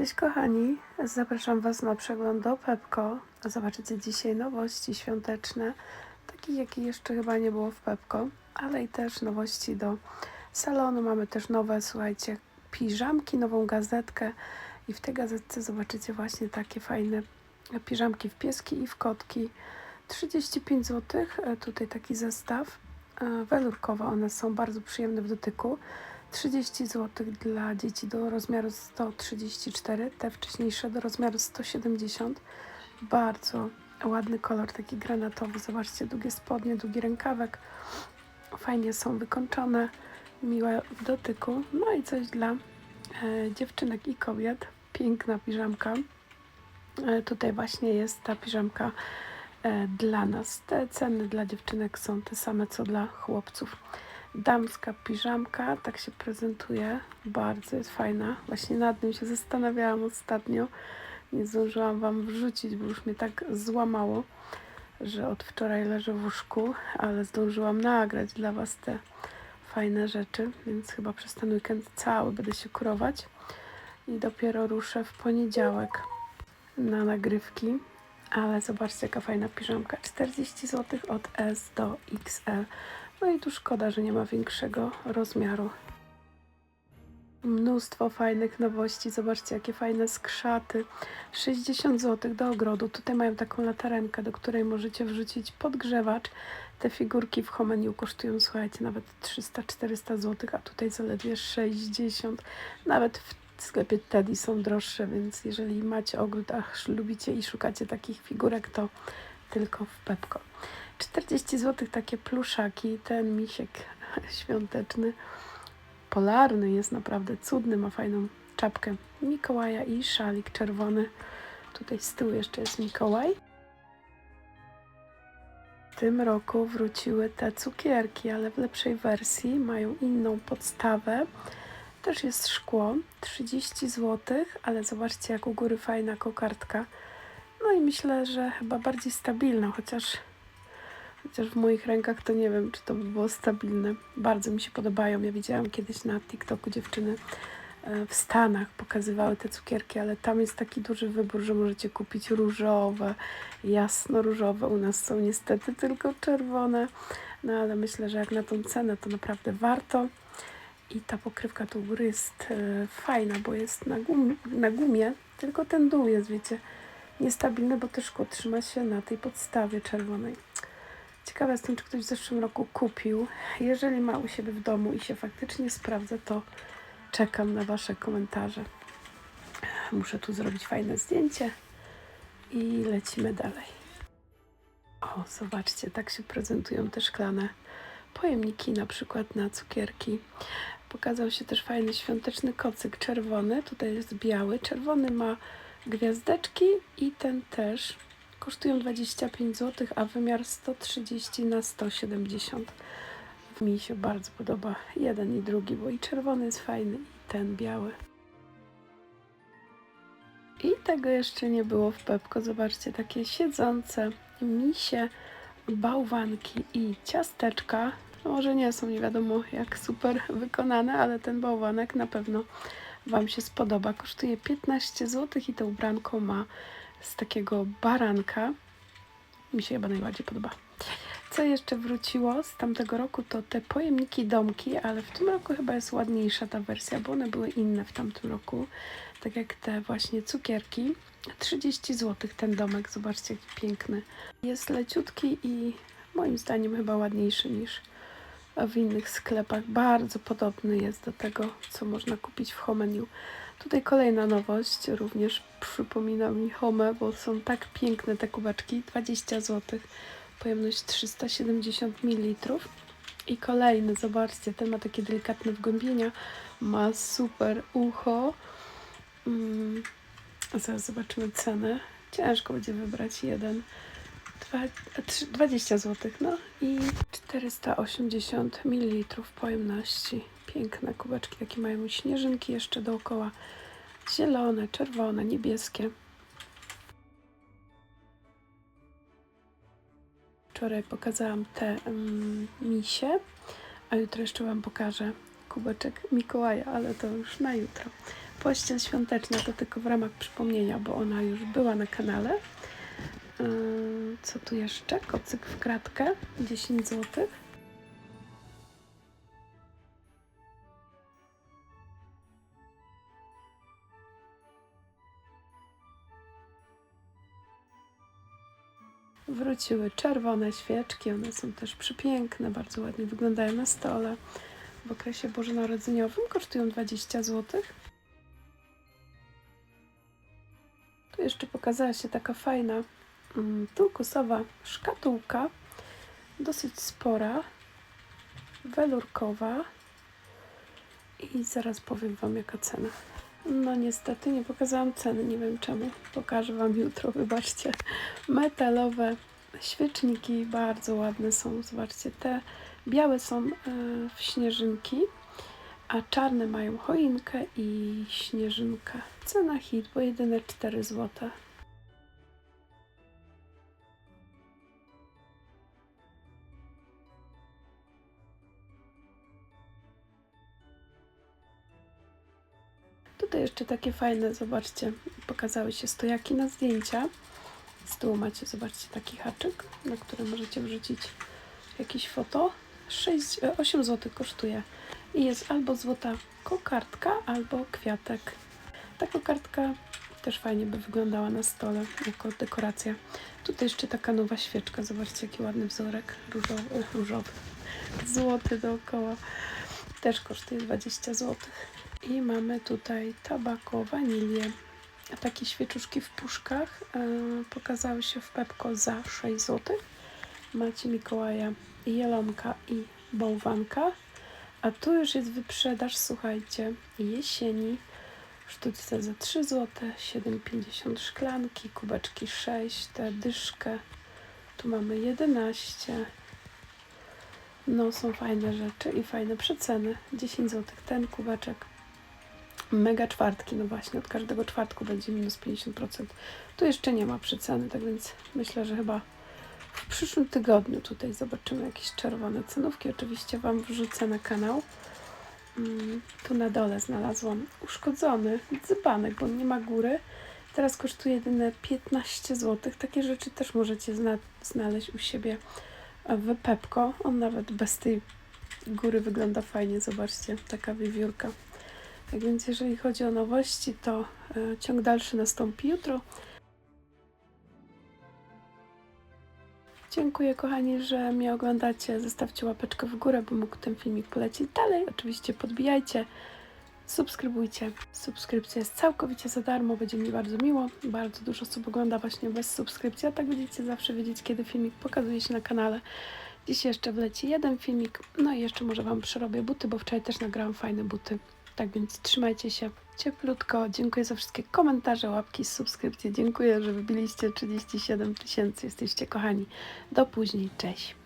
Cześć kochani, zapraszam Was na przegląd do Pepko. Zobaczycie dzisiaj nowości świąteczne, takich jakie jeszcze chyba nie było w Pepko, ale i też nowości do salonu. Mamy też nowe, słuchajcie, piżamki, nową gazetkę i w tej gazetce zobaczycie właśnie takie fajne piżamki w pieski i w kotki. 35 zł, e, tutaj taki zestaw, e, welurkowe, one są bardzo przyjemne w dotyku. 30 zł dla dzieci do rozmiaru 134, te wcześniejsze do rozmiaru 170. Bardzo ładny kolor, taki granatowy. Zobaczcie, długie spodnie, długi rękawek. Fajnie są wykończone, miłe w dotyku. No i coś dla e, dziewczynek i kobiet. Piękna piżamka. E, tutaj właśnie jest ta piżamka e, dla nas. Te ceny dla dziewczynek są te same co dla chłopców. Damska piżamka, tak się prezentuje. Bardzo jest fajna. Właśnie nad nim się zastanawiałam ostatnio. Nie zdążyłam Wam wrzucić, bo już mnie tak złamało, że od wczoraj leżę w łóżku, ale zdążyłam nagrać dla Was te fajne rzeczy, więc chyba przez ten weekend cały będę się kurować i dopiero ruszę w poniedziałek na nagrywki. Ale zobaczcie, jaka fajna piżamka. 40 zł od S do XL. No i tu szkoda, że nie ma większego rozmiaru. Mnóstwo fajnych nowości. Zobaczcie, jakie fajne skrzaty. 60 zł do ogrodu. Tutaj mają taką latarenkę, do której możecie wrzucić podgrzewacz. Te figurki w Homeniu kosztują, słuchajcie, nawet 300-400 zł, a tutaj zaledwie 60. Nawet w sklepie Teddy są droższe, więc jeżeli macie ogród, a lubicie i szukacie takich figurek, to tylko w Pepko. 40 zł takie pluszaki, ten misiek świąteczny, polarny, jest naprawdę cudny, ma fajną czapkę Mikołaja i szalik czerwony. Tutaj z tyłu jeszcze jest Mikołaj. W tym roku wróciły te cukierki, ale w lepszej wersji, mają inną podstawę. Też jest szkło, 30 zł, ale zobaczcie jak u góry fajna kokardka. No i myślę, że chyba bardziej stabilna, chociaż Chociaż w moich rękach to nie wiem, czy to by było stabilne. Bardzo mi się podobają. Ja widziałam kiedyś na TikToku dziewczyny e, w Stanach pokazywały te cukierki, ale tam jest taki duży wybór, że możecie kupić różowe, jasno-różowe. U nas są niestety tylko czerwone, no ale myślę, że jak na tą cenę to naprawdę warto. I ta pokrywka tu góry jest e, fajna, bo jest na, gum, na gumie, tylko ten dół jest, wiecie, niestabilny, bo też szkło trzyma się na tej podstawie czerwonej. Ciekawa jestem, czy ktoś w zeszłym roku kupił. Jeżeli ma u siebie w domu i się faktycznie sprawdza, to czekam na Wasze komentarze. Muszę tu zrobić fajne zdjęcie i lecimy dalej. O, zobaczcie, tak się prezentują te szklane pojemniki, na przykład na cukierki. Pokazał się też fajny świąteczny kocyk czerwony. Tutaj jest biały. Czerwony ma gwiazdeczki i ten też kosztują 25 zł, a wymiar 130 na 170. Mi się bardzo podoba jeden i drugi, bo i czerwony jest fajny i ten biały. I tego jeszcze nie było w Pepko. Zobaczcie, takie siedzące misie, bałwanki i ciasteczka. No może nie są nie wiadomo jak super wykonane, ale ten bałwanek na pewno Wam się spodoba. Kosztuje 15 zł i to ubranko ma z takiego baranka. Mi się chyba najbardziej podoba. Co jeszcze wróciło z tamtego roku, to te pojemniki domki, ale w tym roku chyba jest ładniejsza ta wersja, bo one były inne w tamtym roku. Tak jak te właśnie cukierki. 30 zł ten domek, zobaczcie jaki piękny. Jest leciutki i moim zdaniem chyba ładniejszy niż w innych sklepach. Bardzo podobny jest do tego, co można kupić w Homeniu. Tutaj kolejna nowość, również przypomina mi Home, bo są tak piękne te kubeczki, 20 zł, pojemność 370 ml. I kolejny, zobaczcie, ten ma takie delikatne wgłębienia, ma super ucho. Mm, zaraz zobaczymy cenę. Ciężko będzie wybrać jeden. 20 zł, no i 480 ml pojemności. Piękne kubeczki, takie mają śnieżynki jeszcze dookoła. Zielone, czerwone, niebieskie. Wczoraj pokazałam te um, misie, a jutro jeszcze Wam pokażę kubeczek Mikołaja, ale to już na jutro. Pościel świąteczna to tylko w ramach przypomnienia, bo ona już była na kanale. Yy, Co tu jeszcze? Kocyk w kratkę, 10 zł. Wróciły czerwone świeczki, one są też przepiękne, bardzo ładnie wyglądają na stole. W okresie bożonarodzeniowym kosztują 20 zł. Tu jeszcze pokazała się taka fajna turkusowa szkatułka, dosyć spora, welurkowa i zaraz powiem Wam jaka cena. No niestety nie pokazałam ceny, nie wiem czemu. Pokażę Wam jutro, wybaczcie. Metalowe świeczniki, bardzo ładne są. Zobaczcie, te białe są e, w śnieżynki, a czarne mają choinkę i śnieżynkę. Cena hit, bo jedyne 4 zł. Jeszcze takie fajne, zobaczcie, pokazały się stojaki na zdjęcia. Z tyłu macie, zobaczcie, taki haczyk, na który możecie wrzucić jakieś foto. 6, 8 zł kosztuje i jest albo złota kokardka, albo kwiatek. Ta kokardka też fajnie by wyglądała na stole jako dekoracja. Tutaj jeszcze taka nowa świeczka, zobaczcie jaki ładny wzorek różowy, różowy. złoty dookoła. Też kosztuje 20 zł. I mamy tutaj tabako, wanilię. A takie świeczuszki w puszkach yy, pokazały się w Pepko za 6 zł. Macie Mikołaja, jelonka i bałwanka. A tu już jest wyprzedaż, słuchajcie, jesieni. Sztućce za 3 zł, 7,50 szklanki, kubeczki 6, tę dyszkę. Tu mamy 11. No, są fajne rzeczy i fajne przeceny. 10 zł ten kubeczek. Mega czwartki, no właśnie, od każdego czwartku będzie minus 50%. Tu jeszcze nie ma przeceny, tak więc myślę, że chyba w przyszłym tygodniu tutaj zobaczymy jakieś czerwone cenówki. Oczywiście Wam wrzucę na kanał. Mm, Tu na dole znalazłam uszkodzony dzbanek, bo nie ma góry. Teraz kosztuje jedyne 15 zł. Takie rzeczy też możecie zna znaleźć u siebie w Pepko. On nawet bez tej góry wygląda fajnie. Zobaczcie, taka wiewiórka. Tak więc jeżeli chodzi o nowości, to e, ciąg dalszy nastąpi jutro. Dziękuję kochani, że mnie oglądacie. Zostawcie łapeczkę w górę, by mógł ten filmik polecieć dalej. Oczywiście podbijajcie, subskrybujcie. Subskrypcja jest całkowicie za darmo, będzie mi bardzo miło. Bardzo dużo osób ogląda właśnie bez subskrypcji, a tak będziecie zawsze wiedzieć, kiedy filmik pokazuje się na kanale. Dziś jeszcze wleci jeden filmik, no i jeszcze może Wam przerobię buty, bo wczoraj też nagrałam fajne buty. Tak więc trzymajcie się cieplutko. Dziękuję za wszystkie komentarze, łapki, subskrypcje. Dziękuję, że wybiliście 37 tysięcy. Jesteście kochani. Do później. Cześć.